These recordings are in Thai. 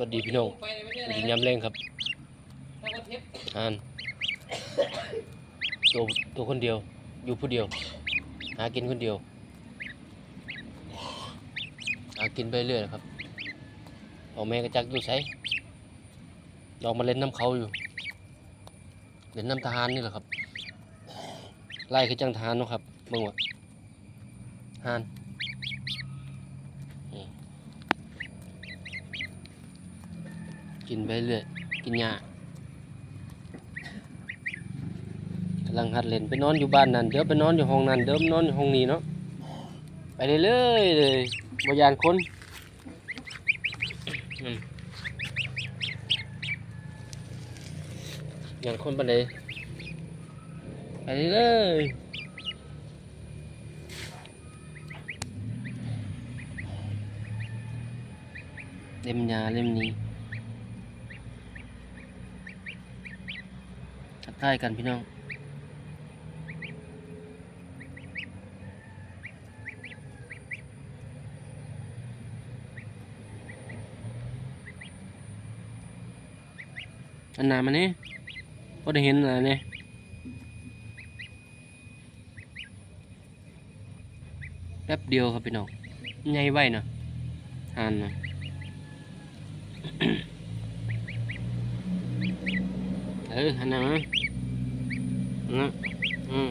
วัสดีพี่น้องกินยำแรงครับอ่านตัวตัวคนเดียว อยู่ผู้เดียว หากินคนเดียว หากินไปเรื่อยครับเอาแม่กระจักอยู่ใช้ลองมาเล่นน้ำเขาอยู่ เล่นน้ำทหารนี่แหละครับ ไล่คือจังทหารเนาะครับเบิ่งว่าทหาร กินไปเรื่อยกินหญ้ากำลังหัดเล่นไปนอนอยู่บ้านนั่นเดี๋ยวไปนอนอยู่ห้องนั้นเดี๋ยวนอนอยู่ห้องนี้เนาะไปเรื่อยเลยบยานคนอืมยานคนปานใดไปเลยเล่มยาเล่มนี้ ทักทายกันพี่น้องอันนามาเนี่ยพอได้เห็นอะไรเนี่ยแป๊บเดียวครับพี่น้องใหญ่ไว้นะทานนะ เออหันหน้ามานะอืม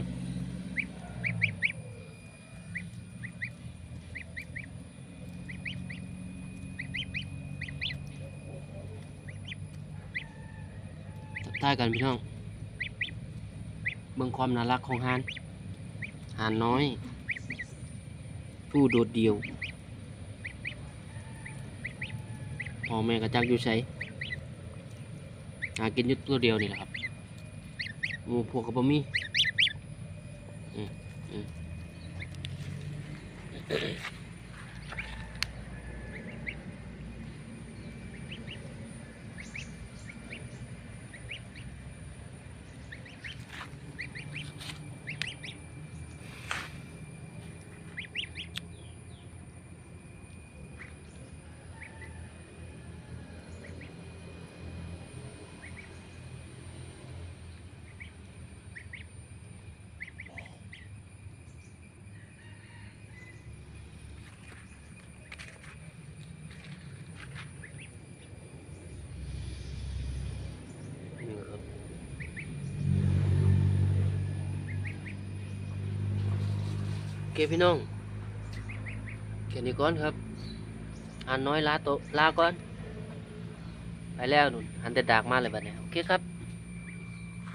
ทักทายกันพี่น้อง เบิ่งความน่ารักของฮานฮานน้อย ผู้โดดเดี่ยวพ่อแม่กระจักอยู่ใช้ หากินอยู่ตัวเดียวนี่แหละครับหมูพวกกับบะมี่อืมอืมนี่ครับโอ เคพี่น้องแค่นี้ก่อนครับอันน้อยลาโตลาก่อน ไปแล้วนุ่นหันแต่ดากมาเลยบัดนี้โอเคครับ